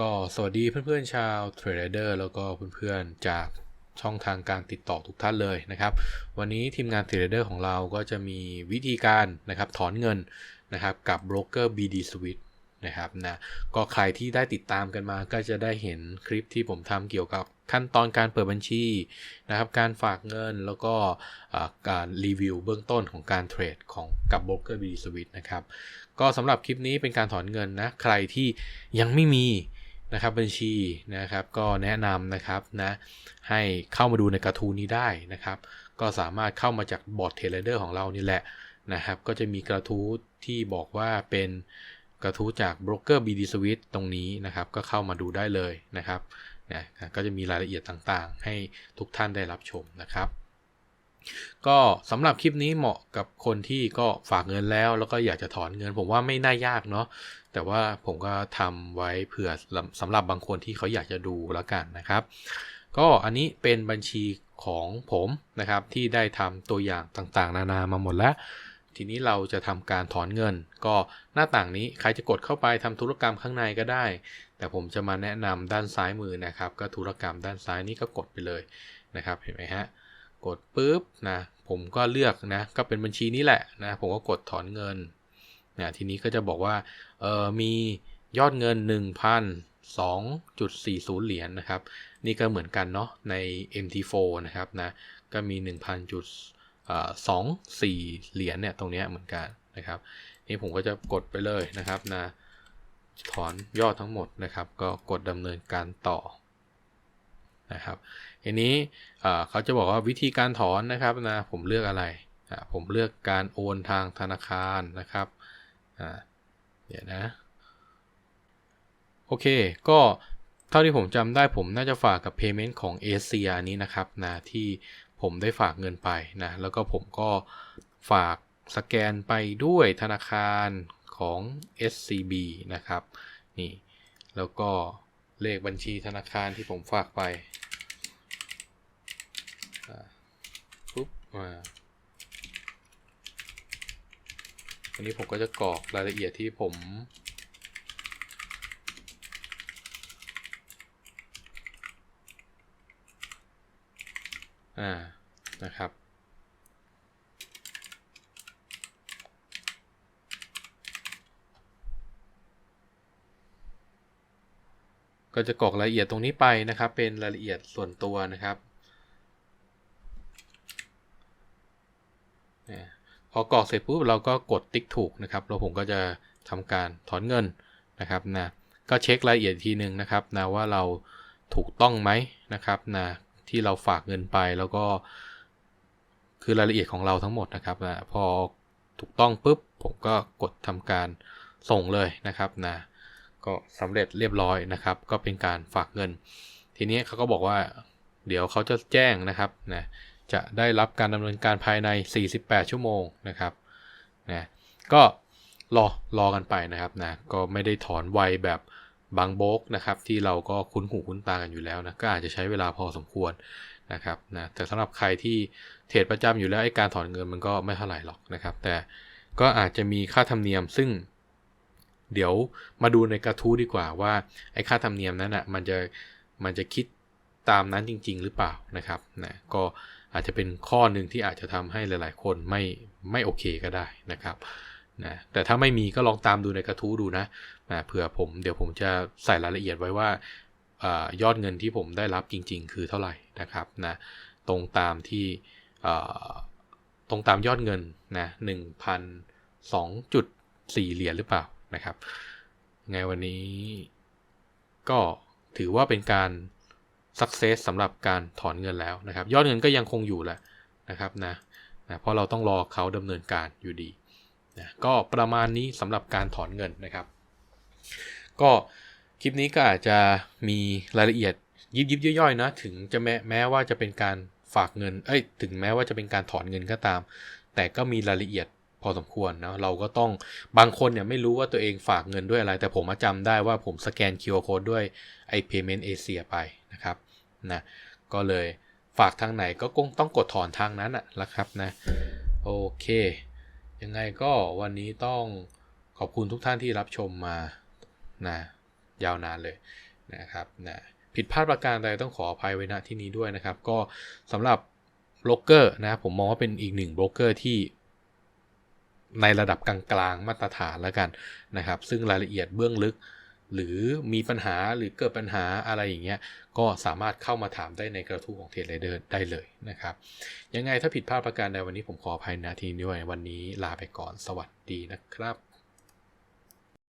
ก็สวัสดีเพื่อนๆชาวเทรดเดอร์แล้วก็เพื่อนๆจากช่องทางการติดต่อทุกท่านเลยนะครับ วันนี้ทีมงานเทรดเดอร์ของเราก็จะมีวิธีการนะครับถอนเงินนะครับกับโบรกเกอร์ BD Switch นะครับนะก็ใครที่ได้ติดตามกันมาก็จะได้เห็นคลิปที่ผมทำเกี่ยวกับขั้นตอนการเปิดบัญชีนะครับการฝากเงินแล้วก็การรีวิวเบื้องต้นของการเทรดของกับโบรกเกอร์ BD s w i t c นะครับก็สำหรับคลิปนี้เป็นการถอนเงินนะ ใครที่ยังไม่มี นะครับบัญชีนะครับก็แนะนำนะครับนะให้เข้ามาดูในกระทูนี้ได้นะครับ ก็สามารถเข้ามาจากบอร์ดเทรดเดอร์ของเรานี่แหละนะครับ ก็จะมีกระทู้ที่บอกว่าเป็นกระทู้จากโบรกเกอร์ BD Switch ตรงนี้นะครับ ก็เข้ามาดูได้เลยนะครับนะก็จะมีรายละเอียดต่างๆ ให้ทุกท่านได้รับชมนะครับ ก็สำหรับคลิปนี้เหมาะกับคนที่ก็ฝากเงินแล้ว แล้วก็อยากจะถอนเงิน ผมว่าไม่น่ายากเนาะแต่ว่าผมก็ทำไว้เผื่อสำหรับบางคนที่เขาอยากจะดูแล้วกันนะครับ ก็อันนี้เป็นบัญชีของผมนะครับที่ได้ทำตัวอย่างต่างๆ นานามาหมดแล้ว ทีนี้เราจะทำการถอนเงิน ก็หน้าต่างนี้ใครจะกดเข้าไปทำธุรกรรมข้างในก็ได้ แต่ผมจะมาแนะนำด้านซ้ายมือนะครับ ก็ธุรกรรมด้านซ้ายนี้ก็กดไปเลยนะครับเห็นไหมฮะ กดปุ๊บนะผมก็เลือกนะก็เป็นบัญชีนี้แหละนะผมก็กดถอนเงินนะทีนี้ก็จะบอกว่าเออมียอดเงิน 1,002.40 เหรียญนนะครับ นี่ก็เหมือนกันเนาะใน MT4 นะครับนะก็มี 1,024 เหรียญเนี่ยตรงนี้เหมือนกันนะครับนี่ผมก็จะกดไปเลยนะครับนะถอนยอดทั้งหมดนะครับ ก็กดดำเนินการต่อ นะครับอันนี้เขาจะบอกว่าวิธีการถอนนะครับนะผมเลือกอะไรผมเลือกการโอนทางธนาคารนะครับเดี๋ยวนะโอเค ก็เท่าที่ผมจำได้ผมน่าจะฝากกับ Payment ของเอเชียนี้นะครับนะที่ผมได้ฝากเงินไปนะแล้วก็ผมก็ฝากสแกนไปด้วยธนาคารของ SCB นะครับนี่แล้วก็เลขบัญชีธนาคารที่ผมฝากไป ปุ๊บมาอันนี้ผมก็จะกรอกรายละเอียดที่ผม อ่า นะครับก็จะกรอกรายละเอียดตรงนี้ไปนะครับ เป็นรายละเอียดส่วนตัวนะครับ พอกรอกเสร็จปุ๊บเราก็กดติ๊กถูกนะครับ แล้วผมก็จะทำการถอนเงินนะครับนะก็เช็ครายละเอียดทีหนึ่งนะครับนะว่าเราถูกต้องไหมนะครับนะที่เราฝากเงินไปแล้วก็คือรายละเอียดของเราทั้งหมดนะครับนะพอถูกต้องปุ๊บผมก็กดทำการส่งเลยนะครับนะก็สำเร็จเรียบร้อยนะครับ ก็เป็นการฝากเงิน ทีนี้เขาก็บอกว่า เดี๋ยวเขาจะแจ้งนะครับนะ จะได้รับการดำเนินการภายใน 48 ชั่วโมงนะครับนะก็รอรอกันไปนะครับนะก็ไม่ได้ถอนไวแบบบางโบกนะครับที่เราก็คุ้นหูคุ้นตากันอยู่แล้วนะก็อาจจะใช้เวลาพอสมควรนะครับนะแต่สำหรับใครที่เทรดประจำอยู่แล้วไอ้การถอนเงินมันก็ไม่เท่าไหร่หรอกนะครับ แต่ก็อาจจะมีค่าธรรมเนียมซึ่ง เดี๋ยวมาดูในกระทู้ดีกว่าว่าไอ้ค่าธรรมเนียมนั้นอะมันจะมันจะคิดตามนั้นจริง ๆ หรือเปล่านะครับนะก็ อาจจะเป็นข้อหนึ่งที่อาจจะทำให้หลาย ๆ คนไม่ไม่โอเคก็ได้นะครับนะแต่ถ้าไม่มีก็ลองตามดูในกระทู้ดูนะนะเผื่อผมเดี๋ยวผมจะใส่รายละเอียดไว้ว่าอยอดเงินที่ผมได้รับจริง ๆ คือเท่าไหร่นะครับนะตรงตามที่ตรงตามยอดเงินนะหนึ่งพันสองจุดสี่เหรียญหรือเปล่านะครับไงวันนี้ก็ถือว่าเป็นการ success สำหรับการถอนเงินแล้วนะครับ ยอดเงินก็ยังคงอยู่แหละนะครับนะนะเพราะเราต้องรอเขาดำเนินการอยู่ดีนะก็ประมาณนี้สำหรับการถอนเงินนะครับ ก็คลิปนี้ก็อาจจะมีรายละเอียดยิบยิบย่อยๆนะถึงจะแม้แม้ว่าจะเป็นการฝากเงินเอ้ยถึงแม้ว่าจะเป็นการถอนเงินก็ตาม แต่ก็มีรายละเอียดพอสมควรนะเราก็ต้องบางคนเนี่ยไม่รู้ว่าตัวเองฝากเงินด้วยอะไร แต่ผมมาจำได้ว่าผมสแกน QR code ด้วยไอ้ Payment Asia ไปนะครับ นะก็เลยฝากทางไหนก็คงต้องกดถอนทางนั้นอะละครับนะโอเค ยังไงก็วันนี้ต้องขอบคุณทุกท่านที่รับชมมานะยาวนานเลยนะครับนะผิดพลาดประการใดต้องขออภัยไว้ณที่นี้ด้วยนะครับ ก็สำหรับโบรกเกอร์นะผมมองว่าเป็นอีกหนึ่งโบรกเกอร์ที่ในระดับกลางๆมาตรฐานแล้วกันนะครับ ซึ่งรายละเอียดเบื้องลึก หรือมีปัญหาหรือเกิดปัญหาอะไรอย่างเงี้ย ก็สามารถเข้ามาถามได้ในกระทู้ของเทรดไรเดอร์ได้เลยนะครับ ยังไงถ้าผิดพลาดประการใดวันนี้ผมขออภัยนาทีนี้ด้วยวันนี้ลาไปก่อนสวัสดีนะครับ